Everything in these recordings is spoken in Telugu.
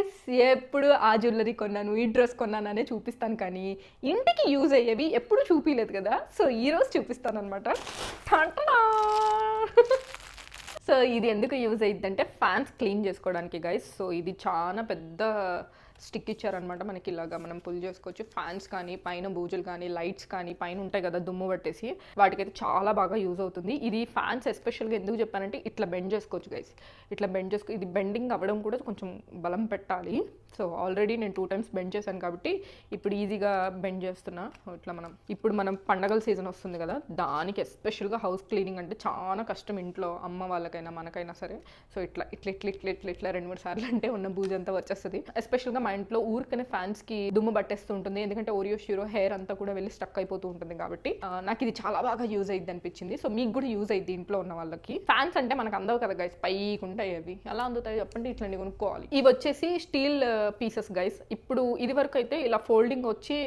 గైస్ ఎప్పుడు ఆ జ్యువెలరీ కొన్నాను ఈ డ్రెస్ కొన్నాను అనే చూపిస్తాను కానీ ఇంటికి యూజ్ అయ్యేవి ఎప్పుడు చూపించలేదు కదా? సో ఈ రోజు చూపిస్తాను అనమాట సో ఇది ఎందుకు యూజ్ అయ్యిద్దంటే ఫ్యాన్స్ క్లీన్ చేసుకోవడానికి గైస్ సో ఇది చాలా పెద్ద స్టిక్ ఇచ్చారనమాట మనకి ఇలాగా మనం పుల్ చేసుకోవచ్చు. ఫ్యాన్స్ కానీ పైన బూజులు కానీ లైట్స్ కానీ పైన ఉంటాయి కదా దుమ్ము పట్టేసి వాటికైతే చాలా బాగా యూజ్ అవుతుంది. ఇది ఫ్యాన్స్ ఎస్పెషల్గా ఎందుకు చెప్పానంటే ఇట్లా బెండ్ చేసుకోవచ్చు గైస్ ఇట్లా బెండ్ చేసుకో ఇది బెండింగ్ అవ్వడం కూడా కొంచెం బలం పెట్టాలి. సో ఆల్రెడీ నేను టూ టైమ్స్ బెండ్ చేశాను కాబట్టి ఇప్పుడు ఈజీగా బెండ్ చేస్తున్నా. ఇట్లా మనం ఇప్పుడు మనం పండగల సీజన్ వస్తుంది కదా దానికి ఎస్పెషల్గా హౌస్ క్లీనింగ్ అంటే చాలా కష్టం ఇంట్లో అమ్మ వాళ్ళకైనా మనకైనా సరే. సో ఇట్లా ఇట్లా ఇట్లా ఇట్లా ఇట్లా ఇట్లా రెండు మూడు సార్లు అంటే ఉన్న బూజు అంతా వచ్చేస్తుంది. ఎస్పెషల్గా మా ఇంట్లో ఊరికనే ఫ్యాన్స్కి దుమ్ము పట్టేస్తూ ఉంటుంది ఎందుకంటే ఓరియో షీరో హెయిర్ అంతా కూడా వెళ్ళి స్టక్ అయిపోతూ ఉంటుంది కాబట్టి నాకు ఇది చాలా బాగా యూజ్ అయ్యింది అనిపించింది. సో మీకు కూడా యూజ్ అయ్యింది ఇంట్లో ఉన్న వాళ్ళకి. ఫ్యాన్స్ అంటే మనకు అందవు కదా గైస్ పైకి ఉంటాయి అవి. ఎలా అందుతాయి చెప్పండి ఇట్లాంటి కొనుక్కోవాలి. ఇవి వచ్చేసి స్టీల్ పీసెస్ గైస్ ఇప్పుడు ఇది వరకు అయితే ఇలా ఫోల్డింగ్ వచ్చి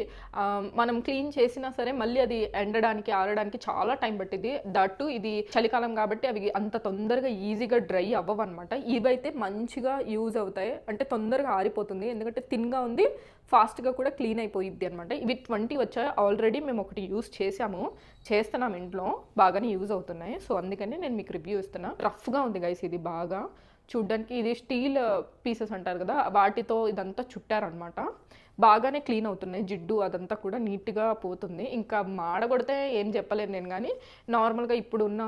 మనం క్లీన్ చేసినా సరే మళ్ళీ అది ఎండడానికి ఆరడానికి చాలా టైం పట్టింది దట్టు ఇది చలికాలం కాబట్టి అవి అంత తొందరగా ఈజీగా డ్రై అవ్వవు అనమాట ఇవైతే మంచిగా యూజ్ అవుతాయి. అంటే తొందరగా ఆరిపోతుంది. ఎందుకంటే థిన్గా ఉంది ఫాస్ట్గా కూడా క్లీన్ అయిపోయిద్ది అనమాట ఇవి ట్వంటీ వచ్చాయి ఆల్రెడీ మేము ఒకటి యూజ్ చేసాము చేస్తున్నాం ఇంట్లో బాగానే యూజ్ అవుతున్నాయి. సో అందుకని నేను మీకు రివ్యూ ఇస్తున్నా. రఫ్గా ఉంది గైస్ ఇది బాగా. చూడ్డానికి ఇది స్టీల్ పీసెస్ అంటారు కదా వాటితో ఇదంతా చుట్టారనమాట బాగానే క్లీన్ అవుతున్నాయి జిడ్డు అదంతా కూడా నీట్గా పోతుంది. ఇంకా మాడగొడితే ఏం చెప్పలేను నేను కానీ నార్మల్గా ఇప్పుడున్న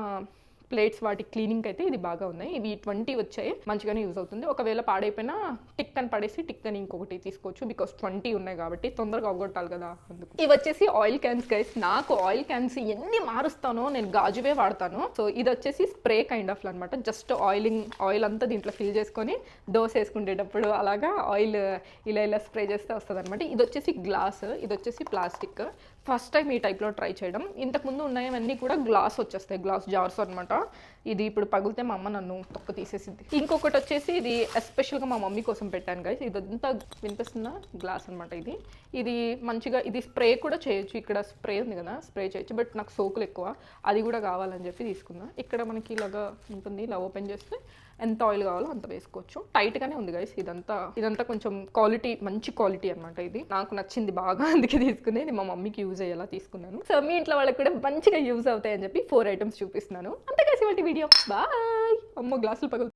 ప్లేట్స్ వాటి క్లీనింగ్ అయితే ఇది బాగా ఉన్నాయి. ఇవి ట్వంటీ వచ్చాయి. మంచిగానే యూజ్ అవుతుంది. ఒకవేళ పాడైపోయినా టిక్ అని పడేసి టిక్ అని ఇంకొకటి తీసుకోవచ్చు. బికాస్ ట్వంటీ ఉన్నాయి కాబట్టి తొందరగా అవగొట్టాలి కదా అందుకు. ఇవి వచ్చేసి ఆయిల్ క్యాన్స్ గైస్ నాకు ఆయిల్ క్యాన్స్ ఎన్ని మారుస్తానో నేను గాజువే వాడతాను. సో ఇది వచ్చేసి స్ప్రే కైండ్ ఆఫ్ అనమాట జస్ట్ ఆయిలింగ్ ఆయిల్ అంతా దీంట్లో ఫిల్ చేసుకొని దోశ వేసుకునేటప్పుడు అలాగా ఆయిల్ ఇలా ఇలా స్ప్రే చేస్తే వస్తుంది అనమాట ఇది వచ్చేసి గ్లాస్ ఇది వచ్చేసి ప్లాస్టిక్ ఫస్ట్ టైం ఈ టైప్లో ట్రై చేయడం. ఇంతకుముందు ఉన్నాయవన్నీ కూడా గ్లాస్ వచ్చేస్తాయి. గ్లాస్ జార్స్ అనమాట ఇది ఇప్పుడు పగిలితే మా అమ్మ నన్ను తొక్క తీసేసింది. ఇంకొకటి వచ్చేసి ఇది ఎస్పెషల్గా మా మమ్మీ కోసం పెట్టాను గైస్ ఇదంతా వినిపిస్తున్న గ్లాస్ అనమాట ఇది. ఇది మంచిగా ఇది స్ప్రే కూడా చేయొచ్చు. ఇక్కడ స్ప్రే ఉంది కదా స్ప్రే చేయొచ్చు. బట్ నాకు సోకులు ఎక్కువ. అది కూడా కావాలని చెప్పి తీసుకున్నా. ఇక్కడ మనకి ఇలాగా ఉంటుంది. ఇలా ఓపెన్ చేస్తే ఎంత ఆయిల్ కావాలో అంత వేసుకోవచ్చు. టైట్ గానే ఉంది గైస్ ఇదంతా ఇదంతా కొంచెం క్వాలిటీ మంచి క్వాలిటీ అన్నమాట ఇది. నాకు నచ్చింది బాగా అందుకే తీసుకుని నేను మా మమ్మీకి యూజ్ అయ్యేలా తీసుకున్నాను. సో మీ ఇంట్లో వాళ్ళకి కూడా మంచిగా యూజ్ అవుతాయని చెప్పి ఫోర్ ఐటమ్స్ చూపిస్తున్నాను. అంతే గైస్ ఇవాళ వీడియో బాయ్ అమ్మో గ్లాసులు పగలు.